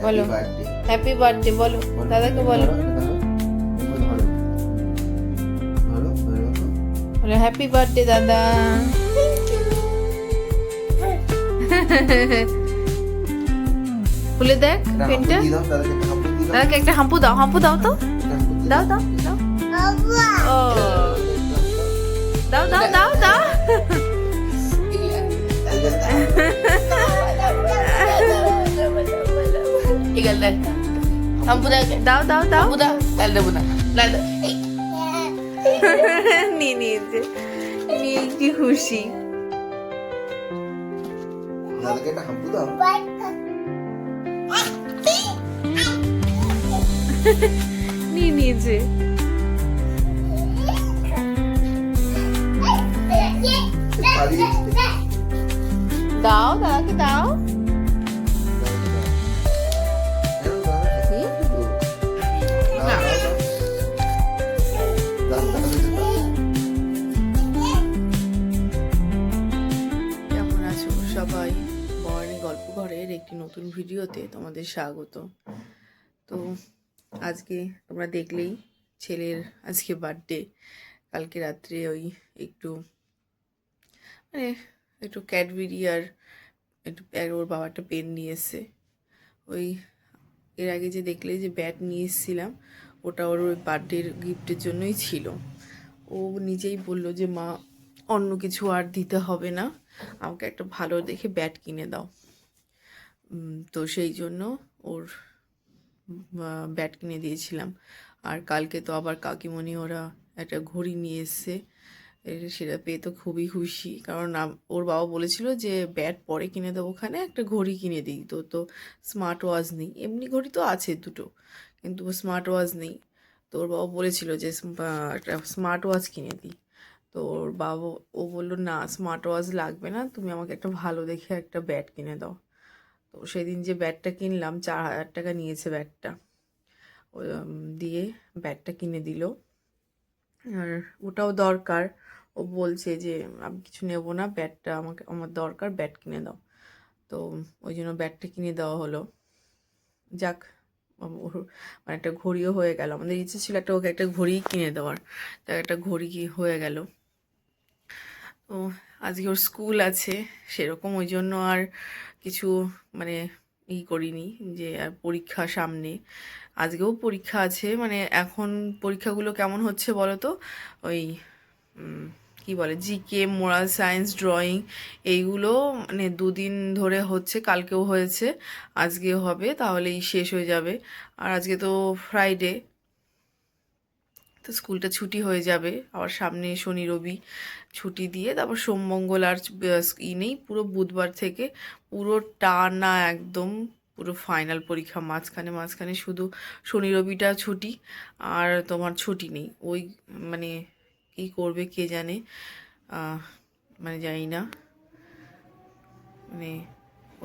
বলো। Happy birthday বলো। দাদাকে বলো বলো। হ্যাপি বার্থডে দাদা। খুলে দেখ পেনটা। দাদাকে একটা হাম্পু দাও। হাম্পু দাও তো। দাও দাও। দাও ও। দাও দাও দাও দাও। Dah. Lampu dah. দাও দাও দাও dah dah. Dah dah. Eh. নিয়ে নিয়েছে নিয়ে কি খুশি নিয়ে নিয়েছে দাও দাদাকে দাও ভিডিওতে তোমাদের স্বাগত। তো আজকে তোমরা দেখলেই ছেলের আজকে বার্থডে কালকে রাত্রে ওই একটু মানে একটু ক্যাডবেরি আর একটু ওর বাবা একটা পেন নিয়ে ওই এর আগে যে দেখলে যে ব্যাট নিয়ে এসেছিলাম, ওটা ওর ওই বার্থডের গিফটের জন্যই ছিল। ও নিজেই বলল যে, মা, অন্য কিছু আর দিতে হবে না। আমাকে একটা ভালো দেখে ব্যাট কিনে দাও। তো সেই জন্য ওর ব্যাট কিনে দিয়েছিলাম। আর কালকে তো আবার কাকিমণি ওরা একটা ঘড়ি নিয়ে এসছে। সেটা পেয়ে তো খুবই খুশি। কারণ ওর বাবা বলেছিল যে ব্যাট পরে কিনে দেবো ওখানে, একটা ঘড়ি কিনে দিই। তো তো স্মার্ট ওয়াচ নেই। এমনি ঘড়ি তো আছে দুটো, কিন্তু স্মার্ট ওয়াচ নেই। তো ওর বাবা বলেছিল যে একটা স্মার্ট ওয়াচ কিনে দিই। তো ওর বাবা, ও বলল, না স্মার্ট ওয়াচ লাগবে না। তুমি আমাকে একটা ভালো দেখে একটা ব্যাট কিনে দাও। তো সেদিন যে ব্যাটটা কিনলাম চার হাজার টাকা নিয়েছে ব্যাটটা ও, দিয়ে ব্যাটটা কিনে দিল। আর ওটাও দরকার। ও বলছে যে আমি কিছু নেব না ব্যাটটা আমাকে আমার দরকার ব্যাট কিনে দাও। তো ওই জন্য ব্যাটটা কিনে দেওয়া হলো। যাক মানে একটা ঘড়িও হয়ে গেল। আমাদের ইচ্ছে ছিল একটা ওকে একটা ঘড়ি কিনে দেওয়ার। তা একটা ঘড়ি হয়ে গেল। তো আজকে ওর স্কুল আছে সেরকম ওই জন্য আর কিছু মানে ই করিনি যে আর পরীক্ষা সামনে। আজকেও পরীক্ষা আছে মানে এখন পরীক্ষাগুলো কেমন হচ্ছে বলো তো ওই কি বলে জিকে মোরাল সায়েন্স ড্রয়িং এইগুলো মানে দুদিন ধরে হচ্ছে, কালকেও হয়েছে, আজকে হবে, তাহলেই শেষ হয়ে যাবে। আর আজকে তো ফ্রাইডে তো স্কুলটা ছুটি হয়ে যাবে, আবার সামনে শনি, রবি ছুটি দিয়ে তারপর সোমমঙ্গল আর ই নেই, পুরো বুধবার থেকে পুরো টানা একদম পুরো ফাইনাল পরীক্ষা, মাঝখানে মাঝখানে শুধু শনি, রবিটা ছুটি আর তোমার ছুটি নেই। ওই মানে কী করবে কে জানে মানে জানি না। মানে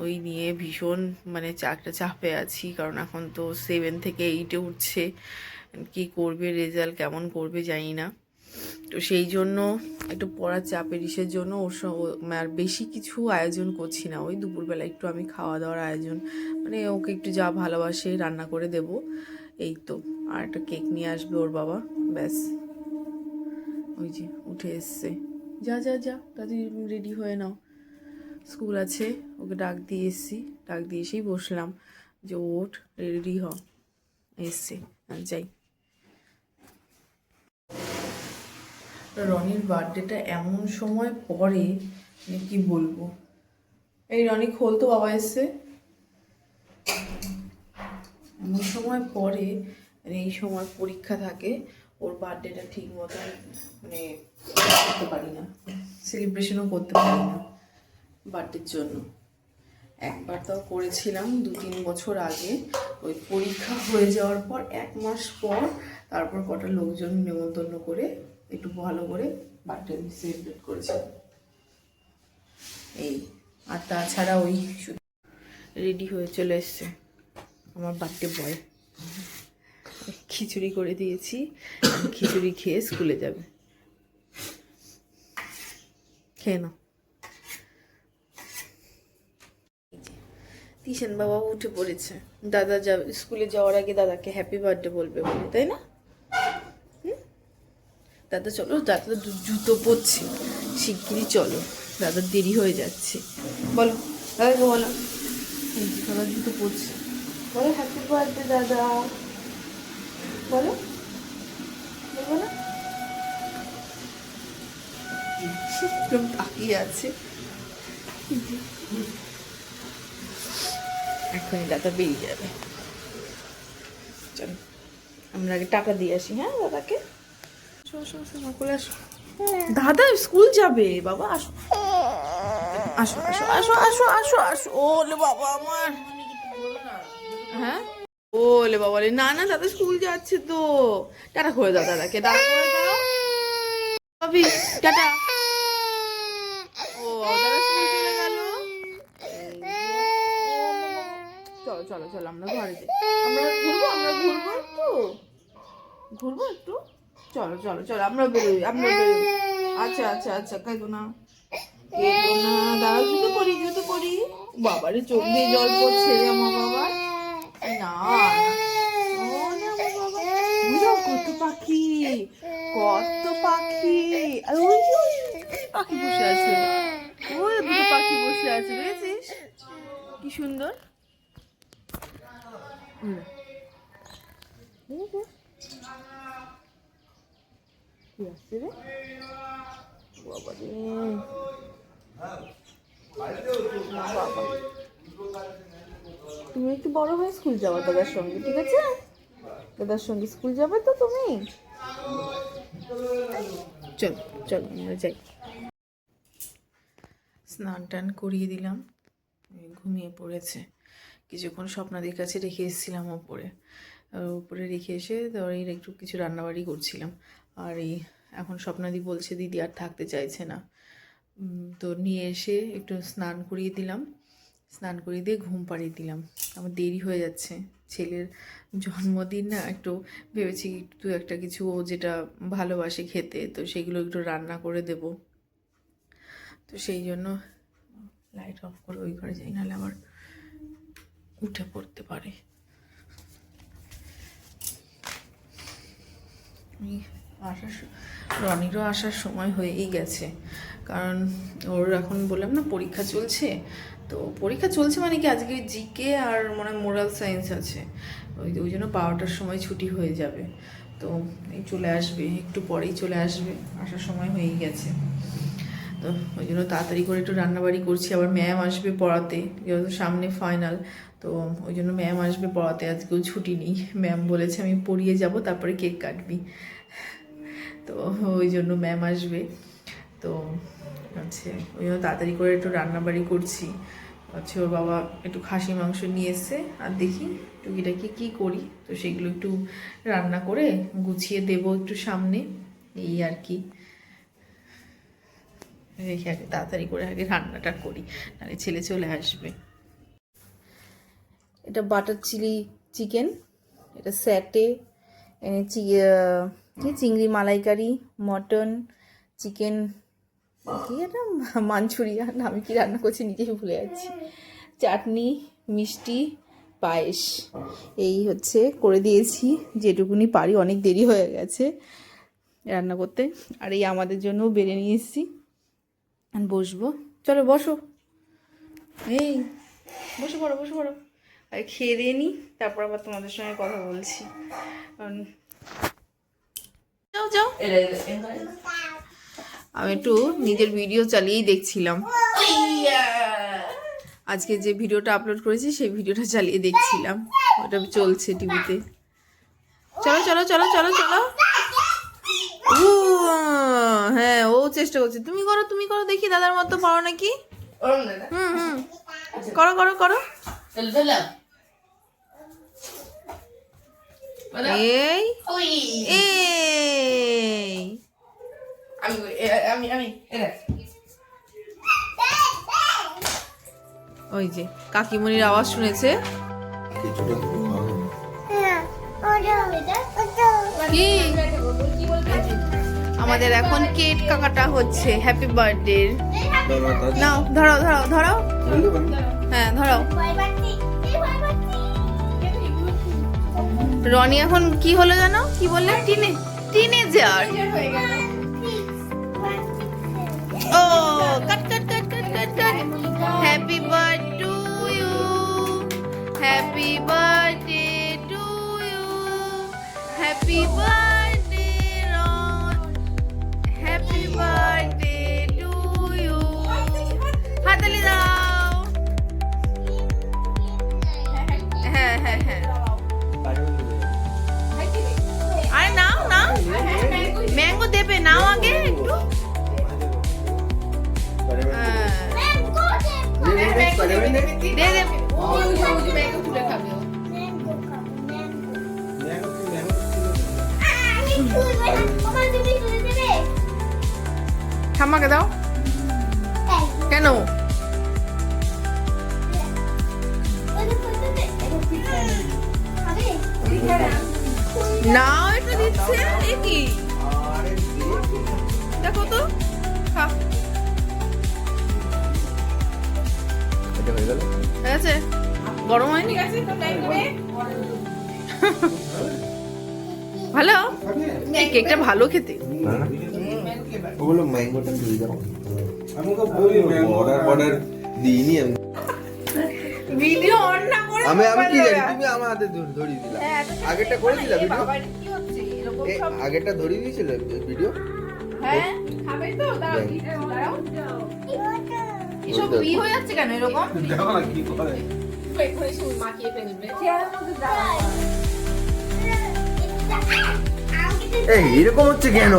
ওই নিয়ে ভীষণ মানে চাকটা চাপে আছি, কারণ এখন তো সেভেন থেকে এইটে উঠছে। কি করবে রেজাল্ট কেমন করবে জানি না। তো সেই জন্য একটু পড়ার চাপের ইসের জন্য ওর ও- আর বেশি কিছু আয়োজন করছি না। ওই দুপুরবেলা একটু আমি খাওয়া দাওয়ার আয়োজন মানে ওকে একটু যা ভালোবাসে রান্না করে দেব। এই তো, আর একটা কেক নিয়ে আসবে ওর বাবা, ব্যাস। ওই যে উঠে এসছে। যা যা যা, তাড়াতাড়ি রেডি হয়ে নাও। স্কুল আছে, ওকে ডাক দিয়ে এসছি। ডাক দিয়ে এসেই বসলাম যে, ওঠ, রেডি হ। এসছে যাই। রনির বার্থডেটা এমন সময় পরে মানে কি বলব? এই রনি খোল তো বাবা এসছে। এমন সময় পরে মানে এই সময় পরীক্ষা থাকে, ওর বার্থডেটা ঠিক মতো মানে করতে পারি না। সেলিব্রেশনও করতে পারি না বার্থডের জন্য। একবার তাও করেছিলাম দু তিন বছর আগে। ওই পরীক্ষা হয়ে যাওয়ার পর, এক মাস পর, তারপর কটা লোকজন নেমন্তন্ন করে একটু ভালো করে বার্থডে সেলিব্রেট করেছিলাম এই আর তাছাড়া ওই রেডি হয়ে চলে এসছে আমার বার্থডে বয়। খিচুড়ি করে দিয়েছি, খিচুড়ি খেয়ে স্কুলে যাবে। খেয়ে নাও। তিশান বাবা উঠে পড়েছে। দাদা যাবে, স্কুলে যাওয়ার আগে দাদাকে হ্যাপি বার্থডে বলবে বলে, তাই না? দাদা, চলো, দাদা জুতো পরছে। শিগগিরই চলো। দাদার দেরি হয়ে যাচ্ছে। বলো দাদাকে বলো দাদা, জুতো পরছে। বলো হ্যাপি বার্থডে দাদা। বলো বলব না। তাকিয়ে আছে। এখনই দাদা বেরিয়ে যাবে। চল, আমরা আগে টাকা দিয়ে আসি হ্যাঁ দাদাকে? দাদা, স্কুল যাবে। বাবা, আসো। আসো আসো আসো আসো আসো আসো। ওলে বাবা আমার। হ্যাঁ? ওলে বাবা না না, দাদা, স্কুল যাচ্ছে তো। টাটা করে দাও, দাদাকে। দাদা করে দাও। ভাবি, টাটা। ও চলো চলো চলো, আমরা ঘরে যাই। আমরা ঘুরবো আমরা ঘুরবো একটু। ঘুরবো একটু? চলো চলো চলো আমরা বেরোই আমরা বেরোই। আচ্ছা আচ্ছা আচ্ছা কেঁদো না। কেঁদো না দাঁড়া জুতো পরি, জুতো বাবারে, চোখ দিয়ে জল পড়ছে আমার বাবা। না কত পাখি কত পাখি। আর পাখি আছে। পাখি আছে কি সুন্দর। হুম। কি আসছে রে? বাবা রে তুমি একটু বড় হয়ে স্কুল যাবা দাদার সঙ্গে, ঠিক আছে? দাদার সঙ্গে স্কুল যাবে তো তুমি? চল চল, আমরা যাই। স্নান টান করিয়ে দিলাম ঘুমিয়ে পড়েছে। কিছুক্ষণ স্বপ্নাদির কাছে রেখে এসেছিলাম ওপরে। উপরে রেখে এসে ধরের একটু কিছু রান্নাবাড়ি করছিলাম। আর এই এখন স্বপ্নাদি বলছে, দিদি আর থাকতে চাইছে না। তো নিয়ে এসে একটু স্নান করিয়ে দিলাম। স্নান করিয়ে দিয়ে ঘুম পাড়িয়ে দিলাম। আমার দেরি হয়ে যাচ্ছে। ছেলের জন্মদিন না, একটু ভেবেছি একটু একটা কিছু ও যেটা ভালোবাসে খেতে, তো সেগুলো একটু রান্না করে দেব। তো সেই জন্য লাইট অফ করে ওই ঘরে যাই, নাহলে আবার উঠে পড়তে পারে। আসার রনিরও আসার সময় হয়েই গেছে। কারণ ওর এখন বললাম না, পরীক্ষা চলছে। তো পরীক্ষা চলছে মানে কি, আজকে জিকে আর মানে মোরাল সায়েন্স আছে। ওই ওই জন্য বারোটার সময় ছুটি হয়ে যাবে। তো এই চলে আসবে, একটু পরেই চলে আসবে। আসার সময় হয়েই গেছে। তো ওই জন্য তাড়াতাড়ি করে একটু রান্নাবাড়ি করছি। আবার ম্যাম আসবে পড়াতে, যেহেতু সামনে ফাইনাল। তো ওই জন্য ম্যাম আসবে পড়াতে, আজকেও ছুটি নেই। ম্যাম বলেছে আমি পড়িয়ে যাব, তারপরে কেক কাটবি। তো ওই জন্য ম্যাম আসবে। তো হচ্ছে ওই জন্য তাড়াতাড়ি করে একটু রান্নাবাড়ি করছি। হচ্ছে ওর বাবা একটু খাসি মাংস নিয়ে এসছে, আর দেখি টুকিটাকি কি করি। তো সেগুলো একটু রান্না করে গুছিয়ে দেবো একটু সামনে, এই আর কি। রেখে আগে তাড়াতাড়ি করে আগে রান্নাটা করি, নাহলে ছেলে চলে আসবে। এটা বাটার চিলি চিকেন, এটা স্যাটে চিংড়ি মালাইকারি, মটন, চিকেন, কি এটা? মাঞ্চুরিয়ান, আমি কি রান্না করছি নিজেই ভুলে যাচ্ছি। চাটনি, মিষ্টি, পায়েস, এই হচ্ছে করে দিয়েছি। যেটুকুনি পারি, অনেক দেরি হয়ে গেছে রান্না করতে। আর এই আমাদের জন্য বেড়ে নিয়ে এসেছি। বসবো। চলো, বসো। এই, বসে পড়ো বসে পড়ো। আর খেয়ে দিয়ে নিই তারপর আবার তোমাদের সঙ্গে কথা বলছি। কারণ যাও। যাও আমি একটু নিজের ভিডিও চালিয়েই দেখছিলাম। আজকে যে ভিডিওটা আপলোড করেছি সেই ভিডিওটা চালিয়ে দেখছিলাম। ওটা চলছে টিভিতে চলো চলো চলো চলো চলো। হ্যাঁ ও চেষ্টা করছে। তুমি করো তুমি করো দেখি দাদার মতো পারো নাকি? হুম হুম। করো করো করো চল চল বলো এই এই আমি আমি ওই যে কাকিমণির আওয়াজ শুনেছে। কি? আমাদের এখন কেক কাকাটা হচ্ছে। হ্যাপি বার্থডে নাও ধরো ধরো ধরো। হ্যাঁ ধরাও। রনি এখন কি হলো জানো? কি বললে? টিনে টিনে teenager O cut cut cut cut cut cut happy birthday to you happy birthday to you happy birthday নাও আগে একটু। দে দাও। কেন? নাও এটা দিচ্ছে। এ কি? দেখো তো খা। এটা হয়ে গেল। ঠিক আছে গরম হয়নি? আছে তো নে। ভালো? এই কেকটা ভালো খেতে। ওগুলো ম্যাঙ্গোটা দিয়ে দাও। আমি ওকে বলি অর্ডার অর্ডার দিইনি আমি। ভিডিও অন না করে আমি আমি কি জানি? তুমি আমার হাতে ধরে- ধরিয়ে দিলা। হ্যাঁ, আগেরটা করেছিলা এই ভিডিও বাবা, এটা কি হচ্ছে? এরকম এ, সব- আগেরটা ধরিয়ে দিয়েছিল ভিডিও হ্যাঁ, খাবে তো? দেখ। কি- দাঁড়াও। এসব ই হয়ে যাচ্ছে কেন এরকম? এক্ষুনি শুন মাখিয়ে ফেলবে এই এরকম হচ্ছে কেন?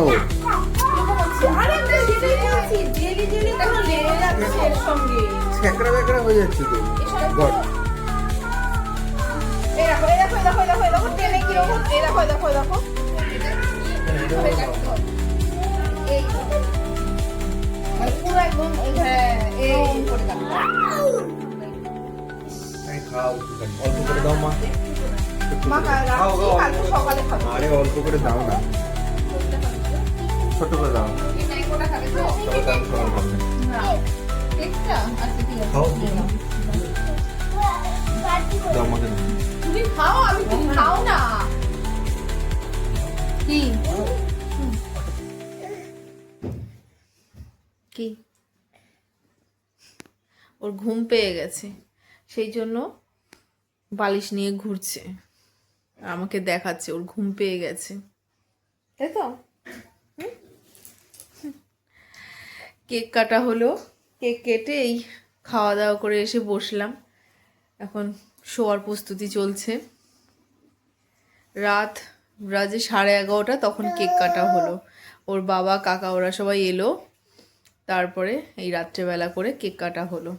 আরে একটা জেলি আছে, জেলি জেলি দেখো লেগে যাচ্ছে এর সঙ্গে। ছ্যাঁকড়া ব্যাকড়া হয়ে যাচ্ছে তো। গড এই দেখো, এই দেখো, এই দেখো, এই দেখো, দেখো, টেনে কীরকম, এই দেখো, এই দেখো, এই দেখো। পুরো একদম করে খাও অল্প করে দাও মা। আরে অল্প করে দাও না ছোট করে দাও। তুমি খাও আমি তুমি খাও না কি কি? ওর ঘুম পেয়ে গেছে। সেই জন্য বালিশ নিয়ে ঘুরছে। আমাকে দেখাচ্ছে, ওর ঘুম পেয়ে গেছে। তাই তো? কেক কাটা হলো, কেক কেটে এই খাওয়া দাওয়া করে এসে বসলাম। এখন শোয়ার প্রস্তুতি চলছে। রাত রাজে সাড়ে এগারোটা, তখন কেক কাটা হলো। ওর বাবা, কাকা, ওরা সবাই এলো। তারপরে এই রাত্রেবেলা করে কেক কাটা হলো।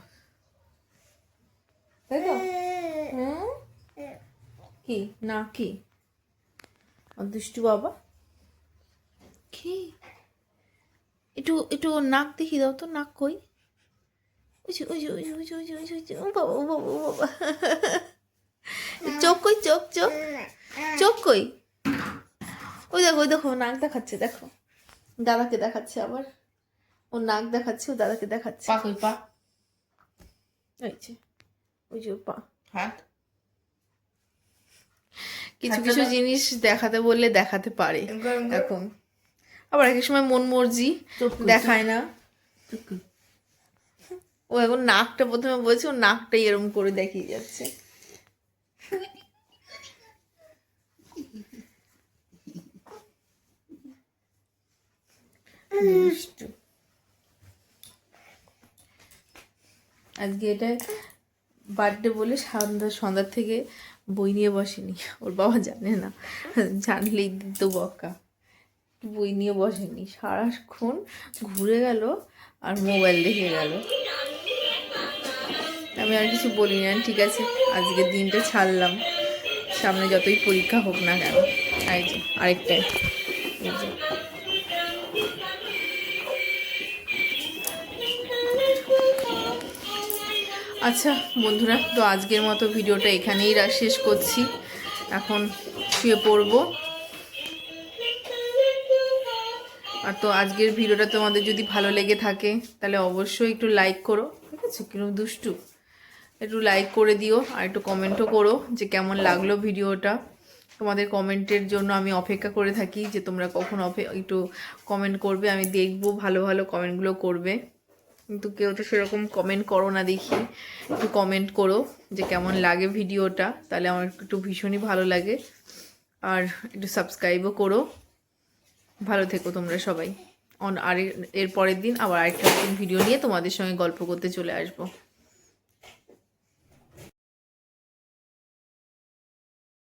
তাই তো? কি? না, কি? দুষ্টু বাবা? কি? একটু একটু নাক দেখি, দাও তো, নাক কই? চোখ কই, চোখ চোখ? চোখ কই? ওই দেখো ওই দেখো নাক দেখাচ্ছে, দেখো। দাদাকে দেখাচ্ছে আবার। ও নাক দেখাচ্ছে ও দাদাকে দেখাচ্ছে। পা কই পা? যে ওই যে পা। হাত? কিছু কিছু জিনিস দেখাতে বললে দেখাতে পারে এখন। আবার এক এক সময় মন মর্জি দেখায় না। ও এখন নাকটা প্রথমে বলছে ও নাকটাই এরম করে দেখিয়ে যাচ্ছে। দুষ্টু। আজকে এটা বার্থডে বলে সন্ধ্যা, সন্ধ্যার থেকে বই নিয়ে বসেনি। ওর বাবা জানে না। জানলেই দিত বকা। বই নিয়ে বসেনি। সারাক্ষণ ঘুরে গেল আর মোবাইল দেখে গেল। আমি আর কিছু বলিনি। আর ঠিক আছে, আজকের দিনটা ছাড়লাম। সামনে যতই পরীক্ষা হোক না কেন। আরেকটাই। আচ্ছা বন্ধুরা, তো আজকের মতো ভিডিওটা এখানেই শেষ করছি। এখন শুয়ে পড়ব। আর তো আজকের ভিডিওটা তোমাদের যদি ভালো লেগে থাকে, তাহলে অবশ্যই একটু লাইক করো, ঠিক আছে? কীরকম দুষ্টু। একটু লাইক করে দিও, আর একটু কমেন্টও করো যে কেমন লাগল ভিডিওটা। তোমাদের কমেন্টের জন্য আমি অপেক্ষা করে থাকি যে তোমরা কখন অপে একটু কমেন্ট করবে, আমি দেখব, ভালো ভালো কমেন্টগুলো করবে। কিন্তু কেউ তো সেরকম কমেন্ট করো না দেখি। একটু কমেন্ট করো যে কেমন লাগে ভিডিওটা। তাহলে আমার একটু ভীষণই ভালো লাগে। আর একটু সাবস্ক্রাইবও করো। ভালো থেকো তোমরা সবাই। অন আর এর পরের দিন আবার আরেকটা ভিডিও নিয়ে তোমাদের সঙ্গে গল্প করতে চলে আসব।